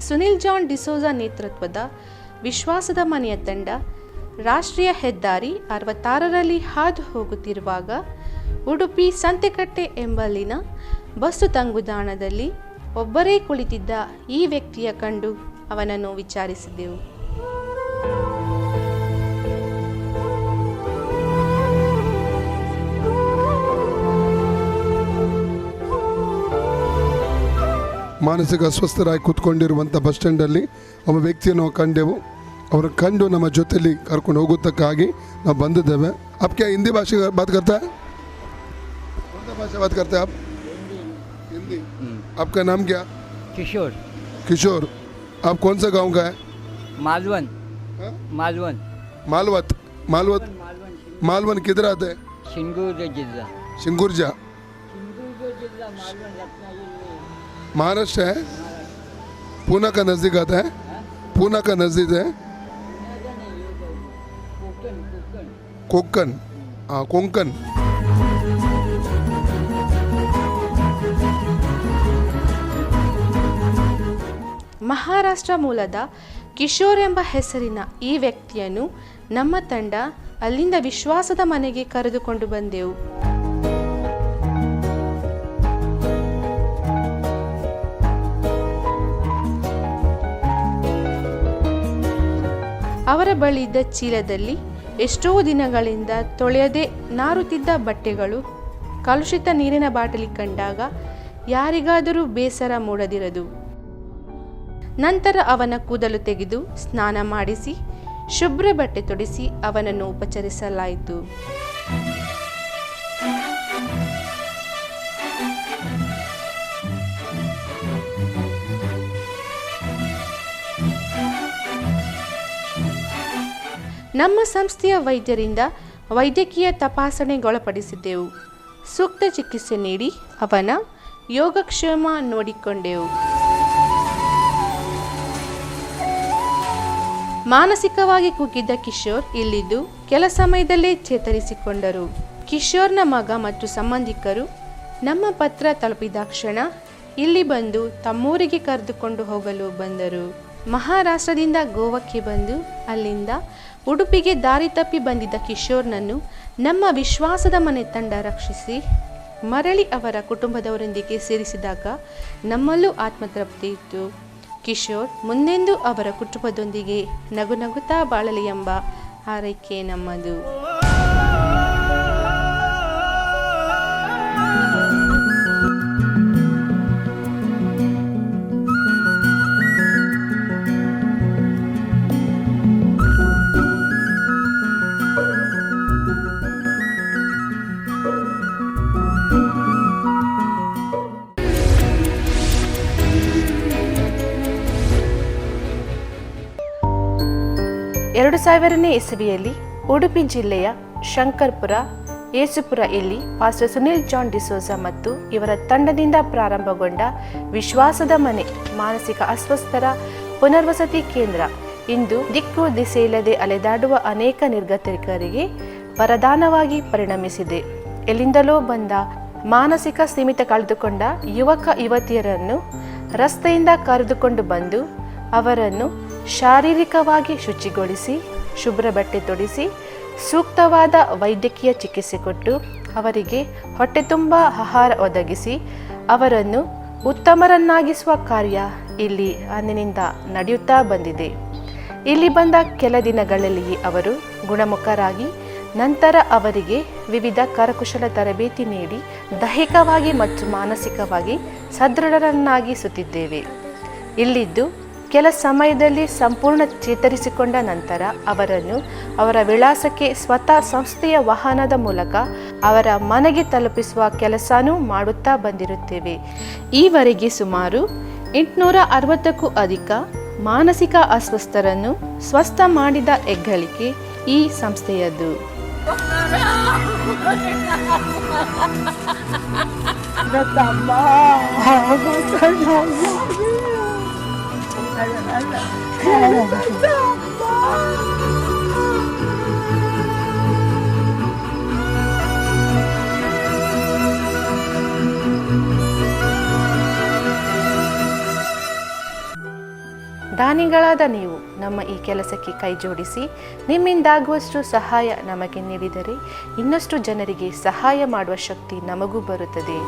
Sunil John D'Souza ನೇತೃತ್ವದ ವಿಶ್ವಾಸದ ಮನೆಯ ತಂಡ ರಾಷ್ಟ್ರೀಯ ಹೆದ್ದಾರಿ ಅರವತ್ತಾರರಲ್ಲಿ ಹಾದು ಹೋಗುತ್ತಿರುವಾಗ ಉಡುಪಿ ಸಂತೆಕಟ್ಟೆ ಎಂಬಲ್ಲಿನ ಬಸ್ಸು ತಂಗುದಾಣದಲ್ಲಿ ಒಬ್ಬರೇ ಕುಳಿತಿದ್ದ ಈ ವ್ಯಕ್ತಿಯ ಕಂಡು ಅವನನ್ನು ವಿಚಾರಿಸಿದೆವು. ಮಾನಸಿಕ ಅಸ್ವಸ್ಥರಾಗಿ ಕೂತ್ಕೊಂಡಿರುವಂಥ ಬಸ್ ಸ್ಟ್ಯಾಂಡಲ್ಲಿ ಒಬ್ಬ ವ್ಯಕ್ತಿಯನ್ನು ನಾವು ಕಂಡೆವು ಅವರ ಕಂಡು ನಮ್ಮ ಜೊತೆಲಿ ಕರ್ಕೊಂಡು ಹೋಗುತ್ತಕ್ಕಾಗಿ ನಾವು ಬಂದಿದ್ದೇವೆ आप क्या हिंदी भाषा बात करता है कौन सा भाषा बात करते हैं आप हिंदी आपका नाम क्या किशोर किशोर आप कौन सा गांव का है मालवन हाँ? मालवन मालवत मालवत मालवन मालवन किधर आते हैं सिंगूर जिल्हा सिंगुर्जा महाराष्ट्र है पूना का नज़दीक आता है पूना का नज़दीक है कोकण कोकण कोकण हाँ कोंकण ಮಹಾರಾಷ್ಟ್ರ ಮೂಲದ ಕಿಶೋರ್ ಎಂಬ ಹೆಸರಿನ ಈ ವ್ಯಕ್ತಿಯನ್ನು ನಮ್ಮ ತಂಡ ಅಲ್ಲಿಂದ ವಿಶ್ವಾಸದ ಮನೆಗೆ ಕರೆದುಕೊಂಡು ಬಂದೆವು ಅವರ ಬಳಿ ಇದ್ದ ಚೀಲದಲ್ಲಿ ಎಷ್ಟೋ ದಿನಗಳಿಂದ ತೊಳೆಯದೆ ನಾರುತ್ತಿದ್ದ ಬಟ್ಟೆಗಳು ಕಲುಷಿತ ನೀರಿನ ಬಾಟಲಿ ಕಂಡಾಗ ಯಾರಿಗಾದರೂ ಬೇಸರ ಮೂಡದಿರದು. ನಂತರ ಅವನ ಕೂದಲು ತೆಗೆದು ಸ್ನಾನ ಮಾಡಿಸಿ ಶುಭ್ರ ಬಟ್ಟೆ ತೊಡಿಸಿ ಅವನನ್ನು ಉಪಚರಿಸಲಾಯಿತು. ನಮ್ಮ ಸಂಸ್ಥೆಯ ವೈದ್ಯರಿಂದ ವೈದ್ಯಕೀಯ ತಪಾಸಣೆಗೊಳಪಡಿಸಿದ್ದೆವು. ಸೂಕ್ತ ಚಿಕಿತ್ಸೆ ನೀಡಿ ಅವನ ಯೋಗಕ್ಷೇಮ ನೋಡಿಕೊಂಡೆವು. ಮಾನಸಿಕವಾಗಿ ಕುಗ್ಗಿದ್ದ ಕಿಶೋರ್ ಇಲ್ಲಿದ್ದು ಕೆಲ ಸಮಯದಲ್ಲೇ ಚೇತರಿಸಿಕೊಂಡರು. ಕಿಶೋರ್ನ ಮಗ ಮತ್ತು ಸಂಬಂಧಿಕರು ನಮ್ಮ ಪತ್ರ ತಲುಪಿದ ಕ್ಷಣ ಇಲ್ಲಿ ಬಂದು ತಮ್ಮೂರಿಗೆ ಕರೆದುಕೊಂಡು ಹೋಗಲು ಬಂದರು. ಮಹಾರಾಷ್ಟ್ರದಿಂದ ಗೋವಾಕ್ಕೆ ಬಂದು ಅಲ್ಲಿಂದ ಉಡುಪಿಗೆ ದಾರಿ ತಪ್ಪಿ ಬಂದಿದ್ದ ಕಿಶೋರ್ನನ್ನು ನಮ್ಮ ವಿಶ್ವಾಸದ ಮನೆ ತಂಡ ರಕ್ಷಿಸಿ ಮರಳಿ ಅವರ ಕುಟುಂಬದವರೊಂದಿಗೆ ಸೇರಿಸಿದಾಗ ನಮ್ಮಲ್ಲೂ ಆತ್ಮತೃಪ್ತಿ ಇತ್ತು. ಕಿಶೋರ್ ಮುಂದೆಂದೂ ಅವರ ಕುಟುಂಬದೊಂದಿಗೆ ನಗು ನಗುತ್ತಾ ಬಾಳಲಿ ಎಂಬ ಹಾರೈಕೆ ನಮ್ಮದು. ಎರಡು ಸಾವಿರನೇ ಇಸವಿಯಲ್ಲಿ ಉಡುಪಿ ಜಿಲ್ಲೆಯ ಶಂಕರ್ಪುರ ಯೇಸುಪುರ ಇಲ್ಲಿ ಪಾಸ್ಟರ್ ಸುನಿಲ್ ಜಾನ್ ಡಿಸೋಜಾ ಮತ್ತು ಇವರ ತಂಡದಿಂದ ಪ್ರಾರಂಭಗೊಂಡ ವಿಶ್ವಾಸದ ಮನೆ, ಮಾನಸಿಕ ಅಸ್ವಸ್ಥರ ಪುನರ್ವಸತಿ ಕೇಂದ್ರ. ಇಂದು ದಿಕ್ಕು ದಿಸೆಯಿಲ್ಲದೆ ಅಲೆದಾಡುವ ಅನೇಕ ನಿರ್ಗತಿಕರಿಗೆ ವರದಾನವಾಗಿ ಪರಿಣಮಿಸಿದೆ. ಎಲ್ಲಿಂದಲೋ ಬಂದ ಮಾನಸಿಕ ಸೀಮಿತ ಕಳೆದುಕೊಂಡ ಯುವಕ ಯುವತಿಯರನ್ನು ರಸ್ತೆಯಿಂದ ಕರೆದುಕೊಂಡು ಬಂದು ಅವರನ್ನು ಶಾರೀರಿಕವಾಗಿ ಶುಚಿಗೊಳಿಸಿ, ಶುಭ್ರ ಬಟ್ಟೆ ತೊಡಿಸಿ, ಸೂಕ್ತವಾದ ವೈದ್ಯಕೀಯ ಚಿಕಿತ್ಸೆ ಕೊಟ್ಟು ಅವರಿಗೆ ಹೊಟ್ಟೆ ತುಂಬ ಆಹಾರ ಒದಗಿಸಿ, ಅವರನ್ನು ಉತ್ತಮರನ್ನಾಗಿಸುವ ಕಾರ್ಯ ಇಲ್ಲಿ ಅಂದಿನಿಂದ ನಡೆಯುತ್ತಾ ಬಂದಿದೆ. ಇಲ್ಲಿ ಬಂದ ಕೆಲ ದಿನಗಳಲ್ಲಿಯೇ ಅವರು ಗುಣಮುಖರಾಗಿ, ನಂತರ ಅವರಿಗೆ ವಿವಿಧ ಕರಕುಶಲ ತರಬೇತಿ ನೀಡಿ ದೈಹಿಕವಾಗಿ ಮತ್ತು ಮಾನಸಿಕವಾಗಿ ಸದೃಢರನ್ನಾಗಿಸುತ್ತಿದ್ದೇವೆ. ಇಲ್ಲಿದ್ದು ಕೆಲ ಸಮಯದಲ್ಲಿ ಸಂಪೂರ್ಣ ಚೇತರಿಸಿಕೊಂಡ ನಂತರ ಅವರನ್ನು ಅವರ ವಿಳಾಸಕ್ಕೆ ಸ್ವತಃ ಸಂಸ್ಥೆಯ ವಾಹನದ ಮೂಲಕ ಅವರ ಮನೆಗೆ ತಲುಪಿಸುವ ಕೆಲಸನೂ ಮಾಡುತ್ತಾ ಬಂದಿರುತ್ತೇವೆ. ಈವರೆಗೆ ಸುಮಾರು ಎಂಟುನೂರ ಅರವತ್ತಕ್ಕೂ ಅಧಿಕ ಮಾನಸಿಕ ಅಸ್ವಸ್ಥರನ್ನು ಸ್ವಸ್ಥ ಮಾಡಿದ ಹೆಗ್ಗಳಿಕೆ ಈ ಸಂಸ್ಥೆಯದು ದಾನಿಗಳಾದ ನೀವು ನಮ್ಮ ಈ ಕೆಲಸಕ್ಕೆ ಕೈ ಜೋಡಿಸಿ, ನಿಮ್ಮಿಂದಾಗುವಷ್ಟು ಸಹಾಯ ನಮಗೆ ನೀಡಿದರೆ ಇನ್ನಷ್ಟು ಜನರಿಗೆ ಸಹಾಯ ಮಾಡುವ ಶಕ್ತಿ ನಮಗೂ ಬರುತ್ತದೆ.